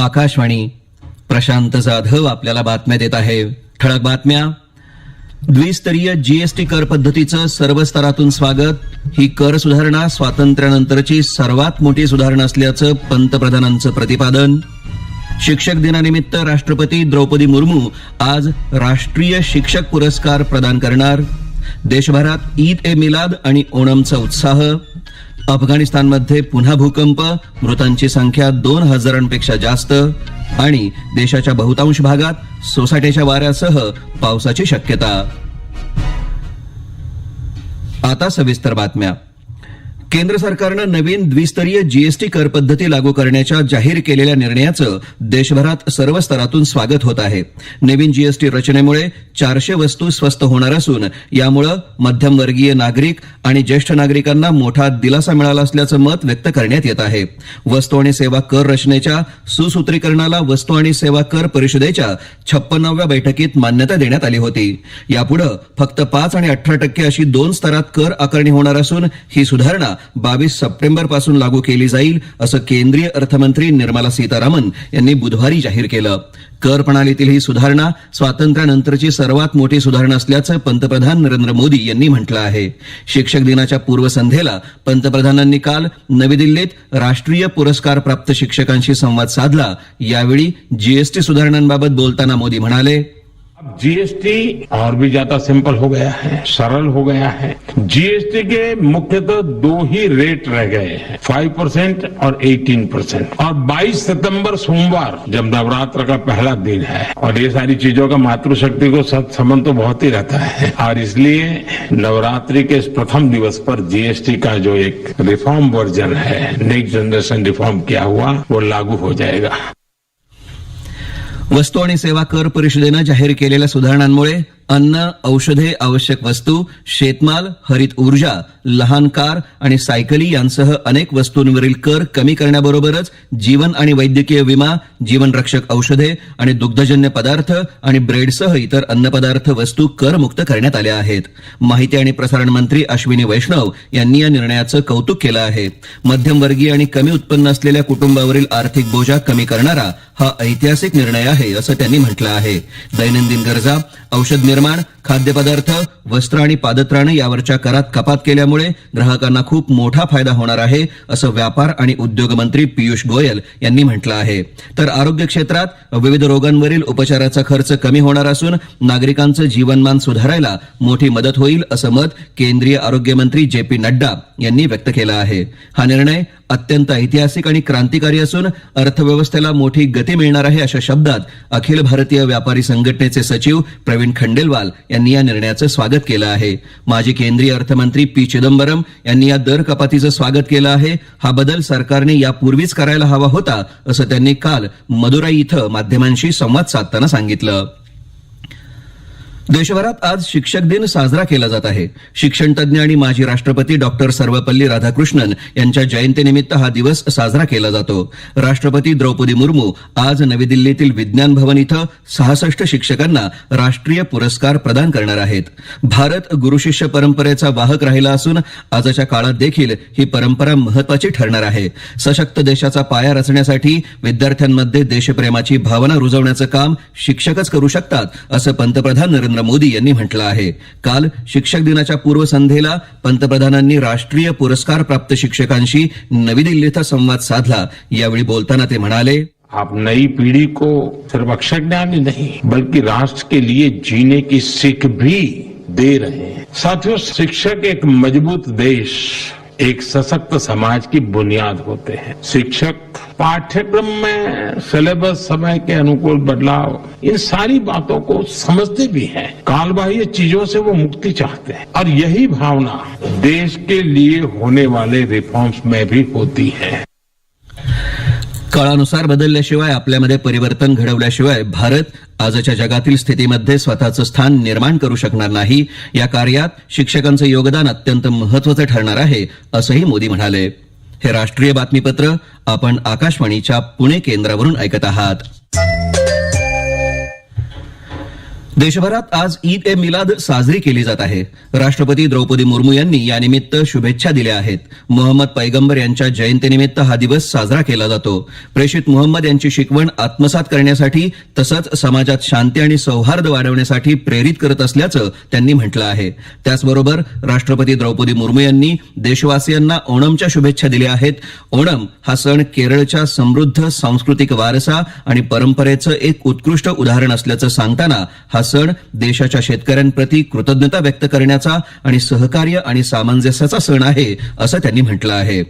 आकाशवाणी प्रशांत जाधव आपल्याला बातम्या देत आहे. ठळक बातम्या. द्विस्तरीय जीएसटी कर पद्धतीचं सर्व स्तरातून स्वागत. ही कर सुधारणा स्वातंत्र्यानंतरची सर्वात मोठी सुधारणा असल्याचं पंतप्रधानांचं प्रतिपादन. शिक्षक दिनानिमित्त राष्ट्रपती द्रौपदी मुर्मू आज राष्ट्रीय शिक्षक पुरस्कार प्रदान करणार. देशभरात ईद ए मिलाद आणि ओणमचा उत्साह. अफगाणिस्तानमध्ये पुन्हा भूकंप मृतांची संख्या दोन हजारांपेक्षा जास्त आणि देशाच्या बहुतांश भागात सोसाट्याच्या वाऱ्यासह पावसाची शक्यता. आता सविस्तर बातम्या. केंद्र सरकारनं नवीन द्विस्तरीय जीएसटी कर पद्धती लागू करण्याच्या जाहीर केलेल्या निर्णयाचं देशभरात सर्व स्तरातून स्वागत होत आहे. नवीन जीएसटी रचनेमुळे चारशे वस्तू स्वस्त होणार असून यामुळं मध्यमवर्गीय नागरिक आणि ज्येष्ठ नागरिकांना मोठा दिलासा मिळाला असल्याचं मत व्यक्त करण्यात येत आहे. वस्तू आणि सेवा कर रचनेच्या सुसूत्रीकरणाला वस्तू आणि सेवा कर परिषदेच्या छप्पन्नाव्या बैठकीत मान्यता देण्यात आली होती. यापुढे फक्त पाच आणि अठरा टक्के अशी दोन स्तरात कर आकारणी होणार असून ही सुधारणा बावीस सप्टेंबरपासून लागू केली जाईल असं केंद्रीय अर्थमंत्री निर्मला सीतारामन यांनी बुधवारी जाहीर केलं. कर प्रणालीतील ही सुधारणा स्वातंत्र्यानंतरची सर्वात मोठी सुधारणा असल्याचं पंतप्रधान नरेंद्र मोदी यांनी म्हटलं आहे. शिक्षक दिनाच्या पूर्वसंध्येला पंतप्रधानांनी काल नवी दिल्लीत राष्ट्रीय पुरस्कार प्राप्त शिक्षकांशी संवाद साधला. यावेळी जीएसटी सुधारणांबाबत बोलताना मोदी म्हणाले अब जीएसटी और भी ज़्यादा सिंपल हो गया है, सरल हो गया है। जीएसटी के मुख्यतः दो ही रेट रह गए हैं फाइव परसेंट और एटीन परसेंट और 22 सितंबर सोमवार, जब नवरात्र का पहला दिन है, और ये सारी चीज़ों का मातृशक्ति को सत संबंध तो बहुत ही रहता है। और इसलिए नवरात्रि के इस प्रथम दिवस पर जीएसटी का जो एक रिफॉर्म वर्जन है नेक्स्ट जनरेशन रिफॉर्म किया हुआ, वो लागू हो जाएगा। वस्तू आणि सेवा कर परिषदेनं जाहीर केलेल्या सुधारणांमुळे अन्न औषधे आवश्यक वस्तू शेतमाल हरित ऊर्जा लहान कार आणि सायकली यांसह अनेक वस्तूंवरील कर कमी करण्याबरोबरच जीवन आणि वैद्यकीय विमा जीवनरक्षक औषधे आणि दुग्धजन्य पदार्थ आणि ब्रेडसह इतर अन्नपदार्थ वस्तू करमुक्त करण्यात आल्या आहेत. माहिती आणि प्रसारण मंत्री अश्विनी वैष्णव यांनी या निर्णयाचं कौतुक केलं आहे. मध्यमवर्गीय आणि कमी उत्पन्न असलेल्या कुटुंबावरील आर्थिक बोजा कमी करणारा हा ऐतिहासिक निर्णय आहे असं त्यांनी म्हटलं आहे. दैनंदिन गरजा औषध निर्माण खाद्यपदार्थ वस्त्र आणि पादत्राणे यावरच्या करात कपात केल्यामुळे ग्राहकांना खूप मोठा फायदा होणार आहे असं व्यापार आणि उद्योग मंत्री पियुष गोयल यांनी म्हटलं आहे. तर आरोग्य क्षेत्रात विविध रोगांवरील उपचाराचा खर्च कमी होणार असून नागरिकांचं जीवनमान सुधारायला मोठी मदत होईल असं मत केंद्रीय आरोग्य मंत्री जे पी नड्डा यांनी व्यक्त केलं आहे. हा निर्णय अत्यंत ऐतिहासिक आणि क्रांतिकारी असून अर्थव्यवस्थेला मोठी गती मिळणार आहे अशा शब्दात अखिल भारतीय व्यापारी संघटनेचे सचिव प्रवीण खंडेलवाल यांनी या निर्णयाचं स्वागत केलं आहे. माजी केंद्रीय अर्थमंत्री पी चिदंबरम यांनी या दर कपातीचं स्वागत केलं आहे. हा बदल सरकारने यापूर्वीच करायला हवा होता असं त्यांनी काल मदुराई इथं माध्यमांशी संवाद साधताना सांगितलं. देशभरात आज शिक्षक दिन साजरा केला जात आहे. शिक्षणतज्ञ आणि माजी राष्ट्रपती डॉक्टर सर्वपल्ली राधाकृष्णन यांच्या जयंतीनिमित्त हा दिवस साजरा केला जातो. राष्ट्रपती द्रौपदी मुर्मू आज नवी दिल्लीतील विज्ञान भवन इथं सहासष्ट शिक्षकांना राष्ट्रीय पुरस्कार प्रदान करणार आहेत. भारत गुरुशिष्य परंपरेचा वाहक राहिला असून आजच्या काळात देखील ही परंपरा महत्वाची ठरणार आहे. सशक्त देशाचा पाया रचण्यासाठी विद्यार्थ्यांमध्ये देशप्रेमाची भावना रुजवण्याचं काम शिक्षकच करू शकतात असं पंतप्रधान नरेंद्र मोदी यांनी म्हटलं आहे. काल शिक्षक दिनाच्या पूर्वसंध्येला पंतप्रधानांनी राष्ट्रीय पुरस्कार प्राप्त शिक्षकांशी नवी दिल्ली इथं संवाद साधला. यावेळी बोलताना ते म्हणाले आप नई पीढ़ी को सिर्फ अक्षर ज्ञान ही नहीं बल्कि राष्ट्र के लिए जीने की सीख भी दे रहे हैं। साथियों शिक्षक एक मजबूत देश। एक सशक्त समाज की बुनियाद होते हैं। शिक्षक, पाठ्यक्रम में सिलेबस समय के अनुकूल बदलाव, इन सारी बातों को समझते भी हैं। कालबाह्य चीज़ों से वो मुक्ति चाहते हैं। और यही भावना देश के लिए होने वाले रिफॉर्म्स में भी होती है। काळानुसार बदलल्याशिवाय आपल्यामध्ये परिवर्तन घडवल्याशिवाय भारत आजच्या जगातील स्थितीमध्ये स्वतःचं स्थान निर्माण करू शकणार नाही. या कार्यात शिक्षकांचं योगदान अत्यंत महत्वाचं ठरणार आहे असंही मोदी म्हणाले. हे राष्ट्रीय बातमीपत्र आपण आकाशवाणीच्या पुणे केंद्रावरून ऐकत आहात. देशभरात आज ईद ए मिलाद साजरी केली जात आहे. राष्ट्रपती द्रौपदी मुर्मू यांनी यानिमित्त शुभेच्छा दिल्या आहेत. मोहम्मद पैगंबर यांच्या जयंतीनिमित्त हा दिवस साजरा केला जातो. प्रेषित मोहम्मद यांची शिकवण आत्मसात करण्यासाठी तसंच समाजात शांती आणि सौहार्द वाढवण्यासाठी प्रेरित करत असल्याचं त्यांनी म्हटलं आहे. त्याचबरोबर राष्ट्रपती द्रौपदी मुर्मू यांनी देशवासियांना ओणमच्या शुभेच्छा दिल्या आहेत. ओणम हा सण केरळच्या समृद्ध सांस्कृतिक वारसा आणि परंपरेचं एक उत्कृष्ट उदाहरण असल्याचं सांगताना हा सण देशाच्या शेतकऱ्यांप्रती कृतज्ञता व्यक्त करण्याचा आणि सहकार्य आणि सामंजस्याचा सण आहे असं त्यांनी म्हटलं आहे.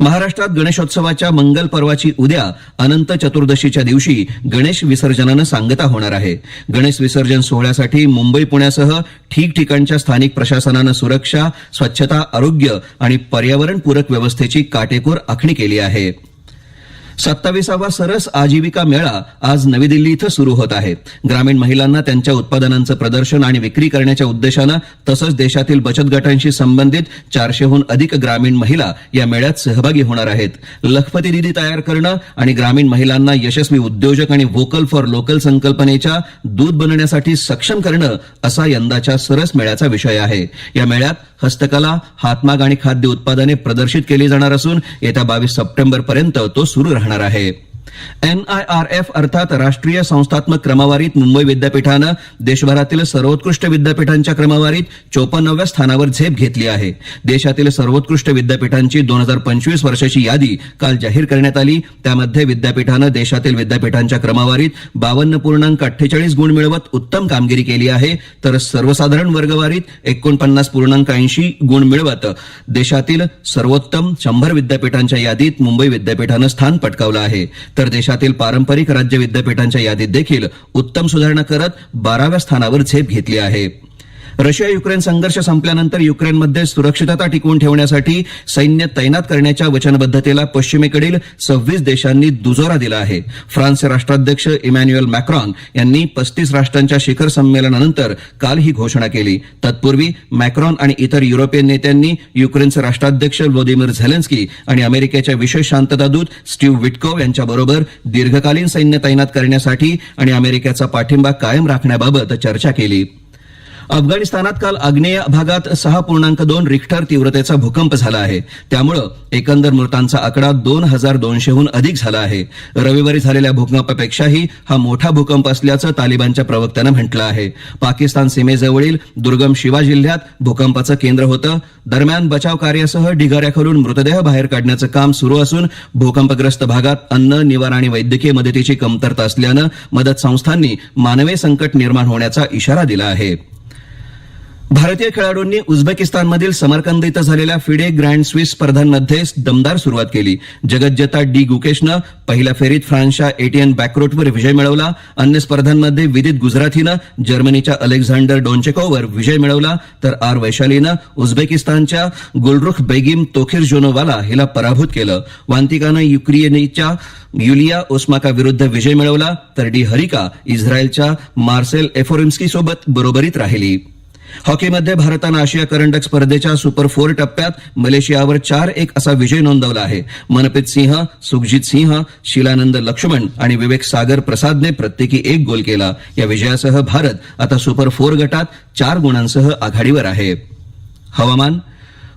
महाराष्ट्रात गणेशोत्सवाच्या मंगल पर्वाची उद्या अनंत चतुर्दशीच्या दिवशी गणेश विसर्जनानं सांगता होणार आहे. गणेश विसर्जन सोहळ्यासाठी मुंबई पुण्यासह ठिकठिकाणच्या स्थानिक प्रशासनानं सुरक्षा स्वच्छता आरोग्य आणि पर्यावरणपूरक व्यवस्थेची काटेकोर आखणी केली आहे. सत्तावीसावा सरस आजीविका मेळा आज नवी दिल्ली इथं सुरू होत आहे. ग्रामीण महिलांना त्यांच्या उत्पादनांचं प्रदर्शन आणि विक्री करण्याच्या उद्देशानं तसंच देशातील बचत गटांशी संबंधित चारशेहून अधिक ग्रामीण महिला या मेळ्यात सहभागी होणार आहेत. लखपती दिदी तयार करणं आणि ग्रामीण महिलांना यशस्वी उद्योजक आणि व्होकल फॉर लोकल संकल्पनेच्या दूध बनण्यासाठी सक्षम करणं असा यंदाच्या सरस मेळ्याचा विषय आहे. या मेळ्यात हस्तकला हातमाग आणि खाद्य उत्पादने प्रदर्शित केली जाणार असून येत्या बावीस सप्टेंबर पर्यंत तो सुरू राहणार आहे. एनआयआरएफ अर्थात राष्ट्रीय संस्थात्मक क्रमवारीत मुंबई विद्यापीठानं देशभरातील सर्वोत्कृष्ट विद्यापीठांच्या क्रमवारीत चोपन्नव्या स्थानावर झेप घेतली आहे. देशातील सर्वोत्कृष्ट विद्यापीठांची दोन हजार पंचवीस वर्षाची यादी काल जाहीर करण्यात आली. त्यामध्ये विद्यापीठानं देशातील विद्यापीठांच्या क्रमवारीत बावन्न पूर्णांक अठ्ठेचाळीस गुण मिळवत उत्तम कामगिरी केली आहे. तर सर्वसाधारण वर्गवारीत एकोणपन्नास पूर्णांक ऐंशी गुण मिळवत देशातील सर्वोत्तम शंभर विद्यापीठांच्या यादीत मुंबई विद्यापीठानं स्थान पटकावलं आहे. तर देशातील पारंपरिक राज्य विद्यापीठांच्या यादीत देखील उत्तम सुधारणा करत बाराव्या स्थानावर झेप घेतली आहे. रशिया युक्रेन संघर्ष संपल्यानंतर युक्रेनमध्ये सुरक्षितता टिकवून ठेवण्यासाठी सैन्य तैनात करण्याच्या वचनबद्धतेला पश्चिमेकडील सव्वीस देशांनी दुजोरा दिला आहे. फ्रान्सचे राष्ट्राध्यक्ष इमॅन्युएल मॅक्रॉन यांनी पस्तीस राष्ट्रांच्या शिखर संमेलनानंतर काल ही घोषणा केली. तत्पूर्वी मॅक्रॉन आणि इतर युरोपियन नेत्यांनी युक्रेनचे राष्ट्राध्यक्ष व्लोदिमीर झेलेन्स्की आणि अमेरिकेच्या विशेष शांतता दूत स्टीव्ह विटकोव यांच्याबरोबर दीर्घकालीन सैन्य तैनात करण्यासाठी आणि अमेरिकेचा पाठिंबा कायम राखण्याबाबत चर्चा केली. अफगाणिस्तानात काल आग्नेय भागात सहा पूर्णांक दोन रिक्टर तीव्रतेचा भूकंप झाला आहे. त्यामुळं एकंदर मृतांचा आकडा दोन हजार दोनशेहून अधिक झाला आहे. रविवारी झालेल्या भूकंपापेक्षाही हा मोठा भूकंप असल्याचं तालिबानच्या प्रवक्त्यानं म्हटलं आहे. पाकिस्तान सीमेजवळील दुर्गम शिवा जिल्ह्यात भूकंपाचं केंद्र होतं. दरम्यान बचाव कार्यासह ढिगाऱ्याखालून मृतदेह बाहेर काढण्याचं काम सुरू असून भूकंपग्रस्त भागात अन्न निवारा आणि वैद्यकीय मदतीची कमतरता असल्यानं मदत संस्थांनी मानवी संकट निर्माण होण्याचा इशारा दिला आहे. भारतीय खेळाडूंनी उझबेकिस्तानमधील समरकंद इथं झालेल्या फिडे ग्रँड स्विस स्पर्धांमध्ये दमदार सुरुवात केली. जगज्जेता डी गुकेशनं पहिल्या फेरीत फ्रान्सच्या एटीएन बॅकरोटवर विजय मिळवला. अन्य स्पर्धांमध्ये विदित गुजराथीनं जर्मनीच्या अलेक्झांडर डोनचेकोवर विजय मिळवला. तर आर वैशालीनं उझबेकिस्तानच्या गुलरुख बेगिम तोखिरजोनोवाला हिला पराभूत केलं. वांतिकानं युक्रेनच्या युलिया ओस्माका विरुद्ध विजय मिळवला. तर डी हरिका इस्रायलच्या मार्सेल एफोरिम्स्की सोबत बरोबरीत राहिली. हॉकीमध्ये भारतानं आशिया करंडक स्पर्धेच्या सुपर फोर टप्प्यात मलेशियावर चार एक असा विजय नोंदवला आहे. मनप्रीत सिंह सुखजित सिंह शिलानंद लक्ष्मण आणि विवेक सागर प्रसादने प्रत्येकी एक गोल केला. या विजयासह भारत आता सुपर फोर गटात चार गुणांसह आघाडीवर आहे. हवामान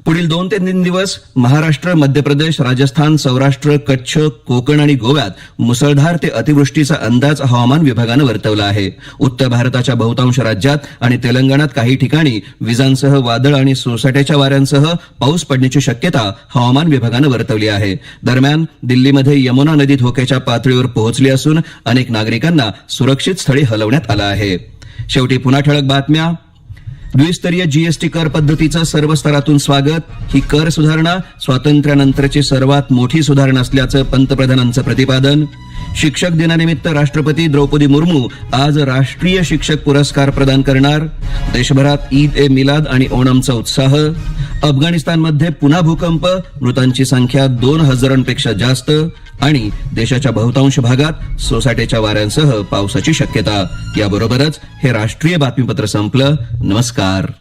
पुढील दोन ते तीन दिवस महाराष्ट्र मध्य प्रदेश राजस्थान सौराष्ट्र कच्छ कोकण आणि गोव्यात मुसळधार ते अतिवृष्टीचा अंदाज हवामान विभागानं वर्तवला आहे. उत्तर भारताच्या बहुतांश राज्यात आणि तेलंगणात काही ठिकाणी विजांसह वादळ आणि सोसाट्याच्या वाऱ्यांसह पाऊस पडण्याची शक्यता हवामान विभागानं वर्तवली आहे. दरम्यान दिल्लीमध्ये यमुना नदी धोक्याच्या पातळीवर पोहोचली असून अनेक नागरिकांना सुरक्षित स्थळी हलवण्यात आलं आहे. शेवटी पुन्हा ठळक बातम्या. द्विस्तरीय जीएसटी कर पद्धतीचं सर्व स्तरातून स्वागत. ही कर सुधारणा स्वातंत्र्यानंतरची सर्वात मोठी सुधारणा असल्याचं पंतप्रधानांचं प्रतिपादन. शिक्षक दिनानिमित्त राष्ट्रपती द्रौपदी मुर्मू आज राष्ट्रीय शिक्षक पुरस्कार प्रदान करणार. देशभरात ईद ए मिलाद आणि ओणमचा उत्साह. अफगाणिस्तानमध्ये पुन्हा भूकंप मृतांची संख्या दोन हजारांपेक्षा जास्त आणि देशाच्या बहुतांश भागात सोसाट्याच्या वाऱ्यांसह पावसाची शक्यता. याबरोबरच हे राष्ट्रीय बातमीपत्र संपलं. नमस्कार.